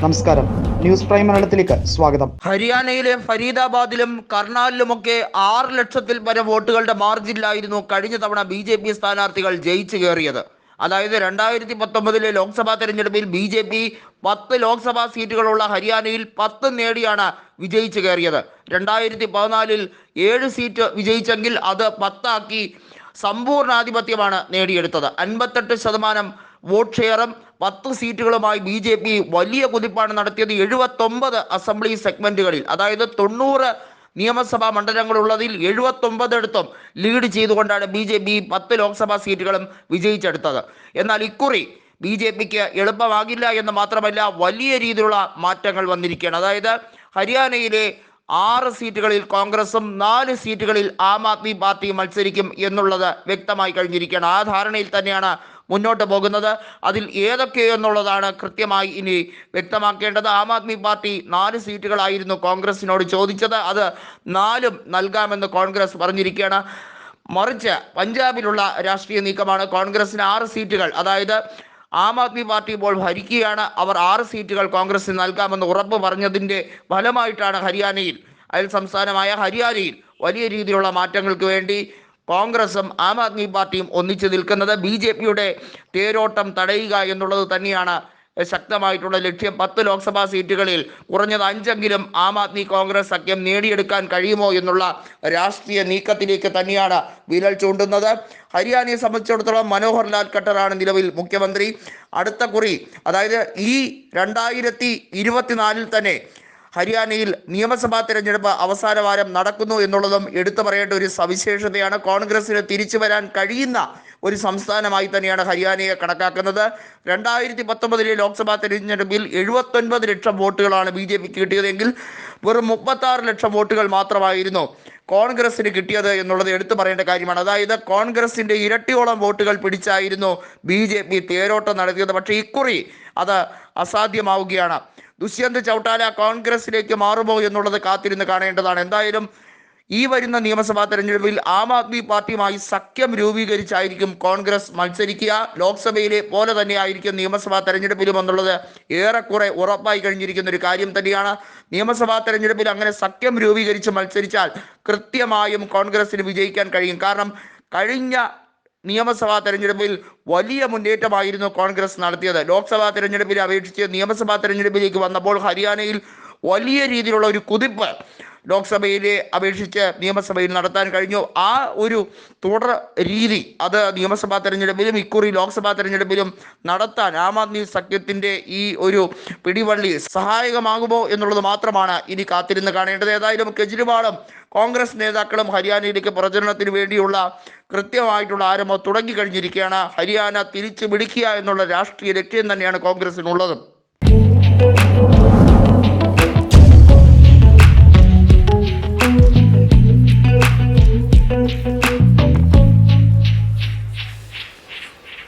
നമസ്കാരം. News prime മലയാളത്തിലേക്ക് സ്വാഗതം. ഹരിയാനയിലെ ഫരീദാബാദിലും കർണാലിലുമൊക്കെ ആറ് ലക്ഷത്തിൽ പരം വോട്ടുകളുടെ മാർജിനിലായിരുന്നു കഴിഞ്ഞ തവണ ബി ജെ പി സ്ഥാനാർത്ഥികൾ ജയിച്ചു കയറിയത്. അതായത് രണ്ടായിരത്തി പത്തൊമ്പതിലെ ലോക്സഭാ തെരഞ്ഞെടുപ്പിൽ ബി ജെ പി പത്ത് ലോക്സഭാ സീറ്റുകളുള്ള ഹരിയാനയിൽ പത്ത് നേടിയാണ് വിജയിച്ചു കയറിയത്. രണ്ടായിരത്തി പതിനാലിൽ ഏഴ് സീറ്റ് വിജയിച്ചെങ്കിൽ അത് പത്താക്കി സമ്പൂർണാധിപത്യമാണ് നേടിയെടുത്തത്. അൻപത്തെട്ട് ശതമാനം വോട്ട് ഷെയറും പത്ത് സീറ്റുകളുമായി ബി ജെ പി വലിയ കുതിപ്പാണ് നടത്തിയത് എഴുപത്തൊമ്പത് അസംബ്ലി സെഗ്മെന്റുകളിൽ. അതായത് തൊണ്ണൂറ് നിയമസഭാ മണ്ഡലങ്ങളുള്ളതിൽ എഴുപത്തൊമ്പതെടുത്തും ലീഡ് ചെയ്തുകൊണ്ടാണ് ബി ജെ പി പത്ത് ലോക്സഭാ സീറ്റുകളും വിജയിച്ചെടുത്തത്. എന്നാൽ ഇക്കുറി ബി ജെ പിക്ക് എളുപ്പമാകില്ല എന്ന് മാത്രമല്ല വലിയ രീതിയിലുള്ള മാറ്റങ്ങൾ വന്നിരിക്കുകയാണ്. അതായത് ഹരിയാനയിലെ ആറ് സീറ്റുകളിൽ കോൺഗ്രസും നാല് സീറ്റുകളിൽ ആം ആദ്മി പാർട്ടി മത്സരിക്കും എന്നുള്ളത് വ്യക്തമായി കഴിഞ്ഞിരിക്കുകയാണ്. ആ ധാരണയിൽ തന്നെയാണ് മുന്നോട്ട് പോകുന്നത്. അതിൽ ഏതൊക്കെ എന്നുള്ളതാണ് കൃത്യമായി ഇനി വ്യക്തമാക്കേണ്ടത്. ആം ആദ്മി പാർട്ടി നാല് സീറ്റുകളായിരുന്നു കോൺഗ്രസിനോട് ചോദിച്ചത്. അത് നാലും നൽകാമെന്ന് കോൺഗ്രസ് പറഞ്ഞിരിക്കുകയാണ്. മറിച്ച് പഞ്ചാബിലുള്ള രാഷ്ട്രീയ നീക്കമാണ്. കോൺഗ്രസിന് ആറ് സീറ്റുകൾ. അതായത് ആം ആദ്മി പാർട്ടി ഇപ്പോൾ ഭരിക്കുകയാണ്. അവർ ആറ് സീറ്റുകൾ കോൺഗ്രസിന് നൽകാമെന്ന് ഉറപ്പ് പറഞ്ഞതിന്റെ ഫലമായിട്ടാണ് ഹരിയാനയിൽ അയൽ സംസ്ഥാനമായ ഹരിയാനയിൽ വലിയ രീതിയിലുള്ള മാറ്റങ്ങൾക്ക് വേണ്ടി കോൺഗ്രസും ആം ആദ്മി പാർട്ടിയും ഒന്നിച്ചു നിൽക്കുന്നത്. ബി ജെ പിയുടെ തേരോട്ടം തടയുക എന്നുള്ളത് തന്നെയാണ് ശക്തമായിട്ടുള്ള ലക്ഷ്യം പത്ത് ലോക്സഭാ സീറ്റുകളിൽ കുറഞ്ഞത് അഞ്ചെങ്കിലും ആം ആദ്മി കോൺഗ്രസ് സഖ്യം നേടിയെടുക്കാൻ കഴിയുമോ എന്നുള്ള രാഷ്ട്രീയ നീക്കത്തിലേക്ക് തന്നെയാണ് വിരൽ ചൂണ്ടുന്നത്. ഹരിയാനയെ സംബന്ധിച്ചിടത്തോളം മനോഹർ ലാൽ ഖട്ടറാണ് നിലവിൽ മുഖ്യമന്ത്രി. അടുത്ത കുറി അതായത് ഈ രണ്ടായിരത്തി ഇരുപത്തിനാലിൽ തന്നെ ഹരിയാനയിൽ നിയമസഭാ തെരഞ്ഞെടുപ്പ് അവസാന വാരം നടക്കുന്നു എന്നുള്ളതും എടുത്തു പറയേണ്ട ഒരു സവിശേഷതയാണ്. കോൺഗ്രസിന് തിരിച്ചു വരാൻ കഴിയുന്ന ഒരു സംസ്ഥാനമായി തന്നെയാണ് ഹരിയാനയെ കണക്കാക്കുന്നത്. രണ്ടായിരത്തി പത്തൊമ്പതിലെ ലോക്സഭാ തെരഞ്ഞെടുപ്പിൽ എഴുപത്തൊൻപത് ലക്ഷം വോട്ടുകളാണ് ബി ജെ പിക്ക് കിട്ടിയതെങ്കിൽ വെറും മുപ്പത്താറ് ലക്ഷം വോട്ടുകൾ മാത്രമായിരുന്നു കോൺഗ്രസിന് കിട്ടിയത് എന്നുള്ളത് എടുത്തു പറയേണ്ട കാര്യമാണ്. അതായത് കോൺഗ്രസിന്റെ ഇരട്ടിയോളം വോട്ടുകൾ പിടിച്ചായിരുന്നു ബി ജെ പി തേരോട്ടം നടത്തിയത്. പക്ഷേ ഇക്കുറി അത് അസാധ്യമാവുകയാണ്. ദുഷ്യന്ത് ചൗട്ടാല കോൺഗ്രസിലേക്ക് മാറുമോ എന്നുള്ളത് കാത്തിരുന്ന് കാണേണ്ടതാണ്. എന്തായാലും ഈ വരുന്ന നിയമസഭാ തെരഞ്ഞെടുപ്പിൽ ആം ആദ്മി പാർട്ടിയുമായി സഖ്യം രൂപീകരിച്ചായിരിക്കും കോൺഗ്രസ് മത്സരിക്കുക. ലോക്സഭയിലെ പോലെ തന്നെ ആയിരിക്കും നിയമസഭാ തെരഞ്ഞെടുപ്പിലും എന്നുള്ളത് ഏറെക്കുറെ ഉറപ്പായി കഴിഞ്ഞിരിക്കുന്ന ഒരു കാര്യം തന്നെയാണ്. നിയമസഭാ തെരഞ്ഞെടുപ്പിൽ അങ്ങനെ സഖ്യം രൂപീകരിച്ച് മത്സരിച്ചാൽ കൃത്യമായും കോൺഗ്രസിന് വിജയിക്കാൻ കഴിയും. കാരണം കഴിഞ്ഞ നിയമസഭാ തെരഞ്ഞെടുപ്പിൽ വലിയ മുന്നേറ്റമായിരുന്നു കോൺഗ്രസ് നടത്തിയത്. ലോക്സഭാ തെരഞ്ഞെടുപ്പിനെ അപേക്ഷിച്ച് നിയമസഭാ തെരഞ്ഞെടുപ്പിലേക്ക് വന്നപ്പോൾ ഹരിയാനയിൽ വലിയ രീതിയിലുള്ള ഒരു കുതിപ്പ് ലോക്സഭയിലെ അപേക്ഷിച്ച് നിയമസഭയിൽ നടത്താൻ കഴിഞ്ഞു. ആ ഒരു തുടർ രീതി അത് നിയമസഭാ തെരഞ്ഞെടുപ്പിലും ഇക്കുറി ലോക്സഭാ തെരഞ്ഞെടുപ്പിലും നടത്താൻ ആം ആദ്മി സഖ്യത്തിന്റെ ഈ ഒരു പിടിവള്ളി സഹായകമാകുമോ എന്നുള്ളത് മാത്രമാണ് ഇനി കാത്തിരുന്ന് കാണേണ്ടത്. ഏതായാലും കെജ്രിവാളും കോൺഗ്രസ് നേതാക്കളും ഹരിയാനയിലേക്ക് പ്രചരണത്തിന് വേണ്ടിയുള്ള കൃത്യമായിട്ടുള്ള ആരംഭം തുടങ്ങിക്കഴിഞ്ഞിരിക്കുകയാണ് ഹരിയാന തിരിച്ചു പിടിക്കുക എന്നുള്ള രാഷ്ട്രീയ ലക്ഷ്യം തന്നെയാണ് കോൺഗ്രസിനുള്ളത്.